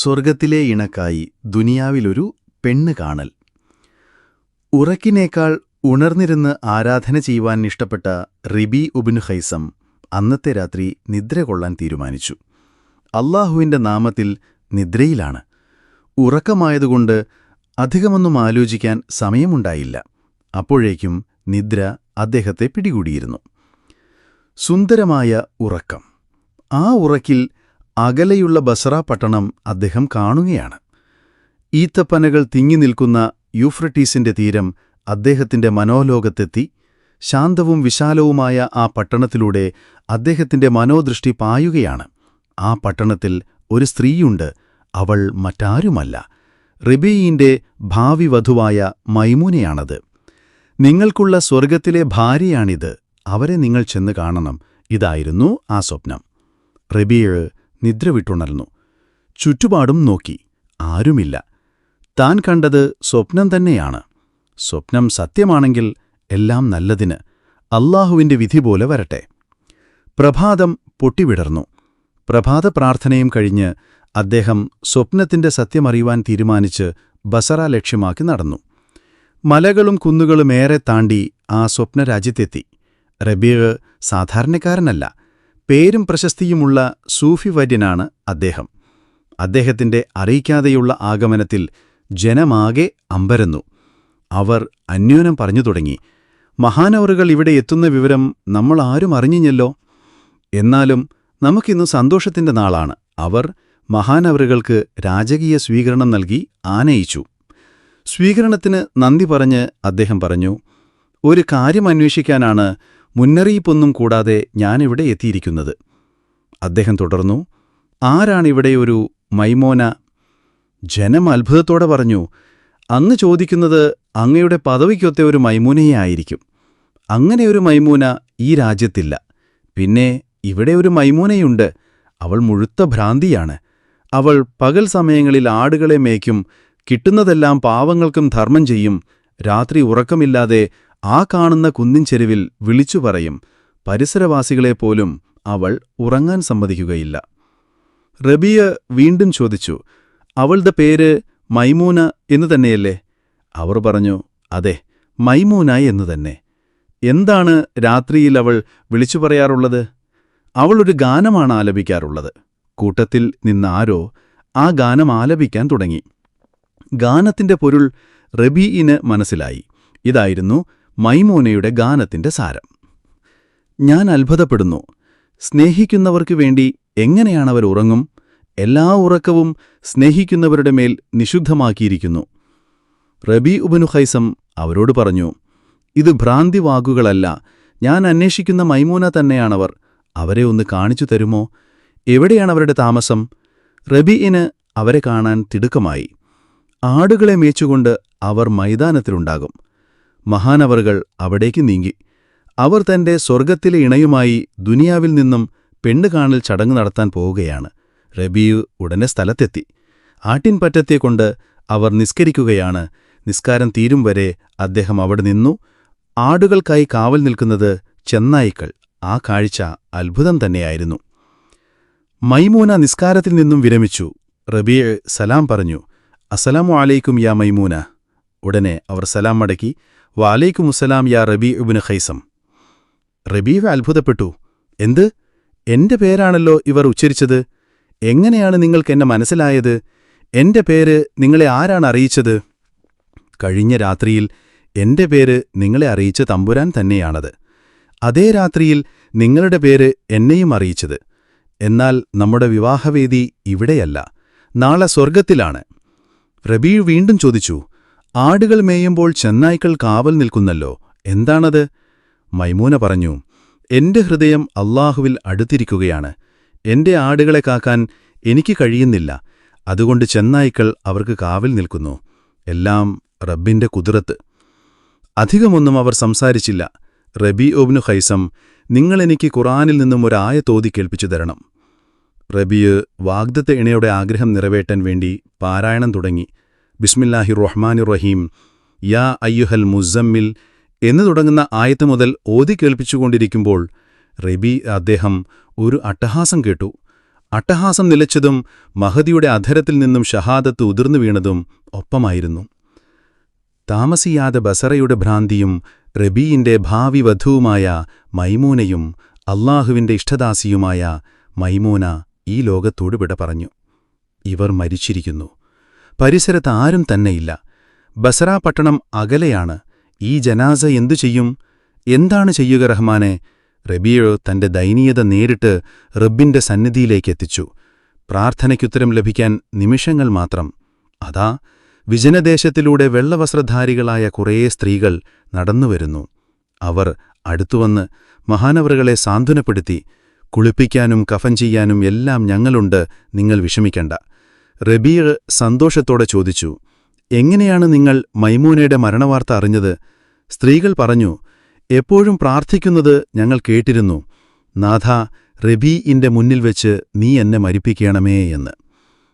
സ്വർഗത്തിലെ ഇണക്കായി ദുനിയാവിലൊരു പെണ്ണ് കാണൽ. ഉറക്കിനേക്കാൾ ഉണർന്നിരുന്ന് ആരാധന ചെയ്യുവാൻ ഇഷ്ടപ്പെട്ട റിബി ഉബിൻ ഹൈസം അന്നത്തെ രാത്രി നിദ്ര കൊള്ളാൻ തീരുമാനിച്ചു. അള്ളാഹുവിന്റെ നാമത്തിൽ നിദ്രയിലാണ്. ഉറക്കമായതുകൊണ്ട് അധികമൊന്നും ആലോചിക്കാൻ സമയമുണ്ടായില്ല. അപ്പോഴേക്കും നിദ്ര അദ്ദേഹത്തെ പിടികൂടിയിരുന്നു. സുന്ദരമായ ഉറക്കം. ആ ഉറക്കിൽ അകലെയുള്ള ബസറ പട്ടണം അദ്ദേഹം കാണുകയാണ്. ഈത്തപ്പനകൾ തിങ്ങി നിൽക്കുന്ന യൂഫ്രട്ടീസിന്റെ തീരം അദ്ദേഹത്തിന്റെ മനോലോകത്തെത്തി ശാന്തവും വിശാലവുമായ ആ പട്ടണത്തിലൂടെ അദ്ദേഹത്തിന്റെ മനോദൃഷ്ടി പായുകയാണ്. ആ പട്ടണത്തിൽ ഒരു സ്ത്രീയുണ്ട് അവൾ മറ്റാരുമല്ല. റിബീയിന്റെ ഭാവി വധുവായ മൈമൂനയാണത്. നിങ്ങൾക്കുള്ള സ്വർഗത്തിലെ ഭാര്യയാണിത് അവരെ നിങ്ങൾ ചെന്ന് കാണണം. ഇതായിരുന്നു ആ സ്വപ്നം. റബീഴ് നിദ്ര വിട്ടുണർന്നു. ചുറ്റുപാടും നോക്കി. ആരുമില്ല. താൻ കണ്ടത് സ്വപ്നം തന്നെയാണ്. സ്വപ്നം സത്യമാണെങ്കിൽ എല്ലാം നല്ലതിന് അല്ലാഹുവിന്റെ വിധി പോലെ വരട്ടെ. പ്രഭാതം പൊട്ടിവിടർന്നു. പ്രഭാത പ്രാർത്ഥനയും കഴിഞ്ഞ് അദ്ദേഹം സ്വപ്നത്തിന്റെ സത്യമറിയുവാൻ തീരുമാനിച്ച് ബസറ ലക്ഷ്യമാക്കി നടന്നു. മലകളും കുന്നുകളും ഏറെ താണ്ടി ആ സ്വപ്നരാജ്യത്തെത്തി. റബീഗ് സാധാരണക്കാരനല്ല. പേരും പ്രശസ്തിയുമുള്ള സൂഫി വര്യനാണ് അദ്ദേഹം. അദ്ദേഹത്തിന്റെ അറിയിക്കാതെയുള്ള ആഗമനത്തിൽ ജനമാകെ അമ്പരന്നു. അവർ അന്യോനം പറഞ്ഞു തുടങ്ങി മഹാനവറുകൾ ഇവിടെ എത്തുന്ന വിവരം നമ്മൾ ആരും അറിഞ്ഞിഞ്ഞല്ലോ എന്നാലും നമുക്കിന്ന് സന്തോഷത്തിന്റെ നാളാണ്. അവർ മഹാനവറുകൾക്ക് രാജകീയ സ്വീകരണം നൽകി ആനയിച്ചു. സ്വീകരണത്തിന് നന്ദി പറഞ്ഞ് അദ്ദേഹം പറഞ്ഞു ഒരു കാര്യം അന്വേഷിക്കാനാണ് മുന്നറിയിപ്പൊന്നും കൂടാതെ ഞാനിവിടെ എത്തിയിരിക്കുന്നത്. അദ്ദേഹം തുടർന്നു ആരാണിവിടെ ഒരു മൈമോന? ജനം അത്ഭുതത്തോടെ പറഞ്ഞു അന്ന് ചോദിക്കുന്നത് അങ്ങയുടെ പദവിക്കൊത്തെ ഒരു മൈമൂനയെ ആയിരിക്കും. അങ്ങനെ ഒരു മൈമൂന ഈ രാജ്യത്തില്ല. പിന്നെ ഇവിടെ ഒരു മൈമൂനയുണ്ട്. അവൾ മുഴുത്ത ഭ്രാന്തിയാണ്. അവൾ പകൽ സമയങ്ങളിൽ ആടുകളെ മേയ്ക്കും കിട്ടുന്നതെല്ലാം പാവങ്ങൾക്കും ധർമ്മം ചെയ്യും. രാത്രി ഉറക്കമില്ലാതെ ആ കാണുന്ന കുന്നിൻ ചെരുവിൽ വിളിച്ചു പറയും പരിസരവാസികളെപ്പോലും അവൾ ഉറങ്ങാൻ സമ്മതിക്കുകയില്ല. റബിയ വീണ്ടും ചോദിച്ചു അവളുടെ പേര് മൈമൂന എന്നു തന്നെയല്ലേ? അവർ പറഞ്ഞു അതെ മൈമൂന എന്നു തന്നെ. എന്താണ് രാത്രിയിൽ അവൾ വിളിച്ചു പറയാറുള്ളത്? അവൾ ഒരു ഗാനമാണ് ആലപിക്കാറുള്ളത്. കൂട്ടത്തിൽ നിന്നാരോ ആ ഗാനം ആലപിക്കാൻ തുടങ്ങി. ഗാനത്തിന്റെ പൊരുൾ റബീഇന് മനസ്സിലായി. ഇതായിരുന്നു മൈമൂനയുടെ ഗാനത്തിന്റെ സാരം. ഞാൻ അത്ഭുതപ്പെടുന്നു. സ്നേഹിക്കുന്നവർക്കു വേണ്ടി എങ്ങനെയാണവർ ഉറങ്ങും? എല്ലാ ഉറക്കവും സ്നേഹിക്കുന്നവരുടെ മേൽ നിഷുദ്ധമാക്കിയിരിക്കുന്നു റബി ഉബനു ഹൈസം അവരോട് പറഞ്ഞു ഇത് ഭ്രാന്തിവാകുകളല്ല ഞാൻ അന്വേഷിക്കുന്ന മൈമൂന തന്നെയാണവർ. അവരെ ഒന്ന് കാണിച്ചു തരുമോ? എവിടെയാണവരുടെ താമസം? റബീഇന് അവരെ കാണാൻ തിടുക്കമായി. ആടുകളെ മേച്ചുകൊണ്ട് അവർ മൈതാനത്തിലുണ്ടാകും. മഹാനവറുകൾ അവിടേക്ക് നീങ്ങി. അവർ തന്റെ സ്വർഗത്തിലെ ഇണയുമായി ദുനിയാവിൽ നിന്നും പെണ്ണുകാണൽ ചടങ്ങ് നടത്താൻ പോവുകയാണ്. റബീവ് ഉടനെ സ്ഥലത്തെത്തി. ആട്ടിൻപറ്റത്തെക്കൊണ്ട് അവർ നിസ്കരിക്കുകയാണ്. നിസ്കാരം തീരും വരെ അദ്ദേഹം അവിടെ നിന്നു. ആടുകൾക്കായി കാവൽ നിൽക്കുന്നത് ചെന്നായിക്കൾ. ആ കാഴ്ച അത്ഭുതം തന്നെയായിരുന്നു. മൈമൂന നിസ്കാരത്തിൽ നിന്നും വിരമിച്ചു. റബിയ സലാം പറഞ്ഞു. അസലാമു അലൈക്കും യാ മൈമൂന. ഉടനെ അവർ സലാം മടക്കി. വാലൈക്കുമുസലാം യാ റബി ഉബിന് ഖൈസം. റബീവ് അത്ഭുതപ്പെട്ടു. എന്ത്? എന്റെ പേരാണല്ലോ ഇവർ ഉച്ചരിച്ചത്. എങ്ങനെയാണ് നിങ്ങൾക്ക് എന്നെ മനസ്സിലായത്? എന്റെ പേര് നിങ്ങളെ ആരാണ് അറിയിച്ചത്? കഴിഞ്ഞ രാത്രിയിൽ എന്റെ പേര് നിങ്ങളെ അറിയിച്ച തമ്പുരാൻ തന്നെയാണത്. അതേ രാത്രിയിൽ നിങ്ങളുടെ പേര് എന്നെയും അറിയിച്ചത്. എന്നാൽ നമ്മുടെ വിവാഹവേദി ഇവിടെയല്ല. നാളെ സ്വർഗത്തിലാണ് റബീഴ് വീണ്ടും ചോദിച്ചു ആടുകൾ മേയുമ്പോൾ ചെന്നായ്ക്കൾ കാവൽ നിൽക്കുന്നല്ലോ. എന്താണത്? മൈമൂന പറഞ്ഞു എന്റെ ഹൃദയം അള്ളാഹുവിൽ അടുത്തിരിക്കുകയാണ്. എന്റെ ആടുകളെ കാക്കാൻ എനിക്ക് കഴിയുന്നില്ല. അതുകൊണ്ട് ചെന്നായ്ക്കൾ അവർക്ക് കാവിൽ നിൽക്കുന്നു. എല്ലാം റബ്ബിന്റെ കുതിരത്ത്. അധികമൊന്നും അവർ സംസാരിച്ചില്ല. റബി ഒബ്നു ഖൈസം നിങ്ങളെനിക്ക് ഖുറാനിൽ നിന്നും ഒരായ തോതി കേൾപ്പിച്ചു തരണം. റബിയ് വാഗ്ദത്തെ ഇണയുടെ ആഗ്രഹം നിറവേറ്റാൻ വേണ്ടി പാരായണം തുടങ്ങി. ബിസ്മില്ലാഹി റഹ്മാനി റഹീം യാ അയ്യുഹൽ മുസമ്മിൽ. എന്ന് തുടങ്ങുന്ന ആയത്ത് മുതൽ ഓതി കേൾപ്പിച്ചുകൊണ്ടിരിക്കുമ്പോൾ റബി അദ്ദേഹം ഒരു അട്ടഹാസം കേട്ടു. അട്ടഹാസം നിലച്ചതും മഹദിയുടെ അധരത്തിൽ നിന്നും ഷഹാദത്ത് ഉതിർന്നു വീണതും ഒപ്പമായിരുന്നു. താമസിയാതെ ബസറയുടെ ഭ്രാന്തിയും റബീന്റെ ഭാവി വധുവുമായ മൈമൂനയും അള്ളാഹുവിന്റെ ഇഷ്ടദാസിയുമായ മൈമൂന ഈ ലോകത്തോട് വിട പറഞ്ഞു. ഇവർ മരിച്ചിരിക്കുന്നു. പരിസരത്ത് ആരും തന്നെയില്ല. ബസറ പട്ടണം അകലെയാണ്. ഈ ജനാസ എന്തു ചെയ്യും? എന്താണ് ചെയ്യുക റഹ്മാനെ? റബിയോ തന്റെ ദയനീയത നേരിട്ട് റബ്ബിന്റെ സന്നിധിയിലേക്കെത്തിച്ചു. പ്രാർത്ഥനയ്ക്കുത്തരം ലഭിക്കാൻ നിമിഷങ്ങൾ മാത്രം. അതാ വിജനദേശത്തിലൂടെ വെള്ളവസ്ത്രധാരികളായ കുറേ സ്ത്രീകൾ നടന്നുവരുന്നു. അവർ അടുത്തുവന്ന് മഹാനവറുകളെ സാന്ത്വനപ്പെടുത്തി. കുളിപ്പിക്കാനും കഫൻ ചെയ്യാനും എല്ലാം ഞങ്ങളുണ്ട് നിങ്ങൾ വിഷമിക്കണ്ട. റബീർ സന്തോഷത്തോടെ ചോദിച്ചു എങ്ങനെയാണ് നിങ്ങൾ മൈമൂനയുടെ മരണവാർത്ത അറിഞ്ഞത്? സ്ത്രീകൾ പറഞ്ഞു എപ്പോഴും പ്രാർത്ഥിക്കുന്നത് ഞങ്ങൾ കേട്ടിരുന്നു. നാഥ റബീ ഇന്റെ മുന്നിൽ വെച്ച് നീ എന്നെ മരിപ്പിക്കണമേ എന്ന്.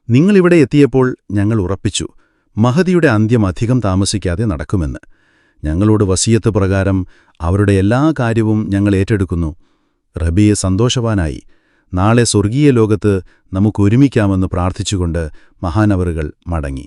നിങ്ങളിവിടെ എത്തിയപ്പോൾ ഞങ്ങൾ ഉറപ്പിച്ചു. മഹതിയുടെ അന്ത്യം അധികം താമസിക്കാതെ നടക്കുമെന്ന്. ഞങ്ങളോട് വസീയത്ത് പ്രകാരം അവരുടെ എല്ലാ കാര്യവും ഞങ്ങൾ ഏറ്റെടുക്കുന്നു. റബിയെ സന്തോഷവാനായി. നാളെ സ്വർഗീയ ലോകത്ത് നമുക്കൊരുമിക്കാമെന്ന് പ്രാർത്ഥിച്ചുകൊണ്ട് മഹാനവറുകൾ മടങ്ങി.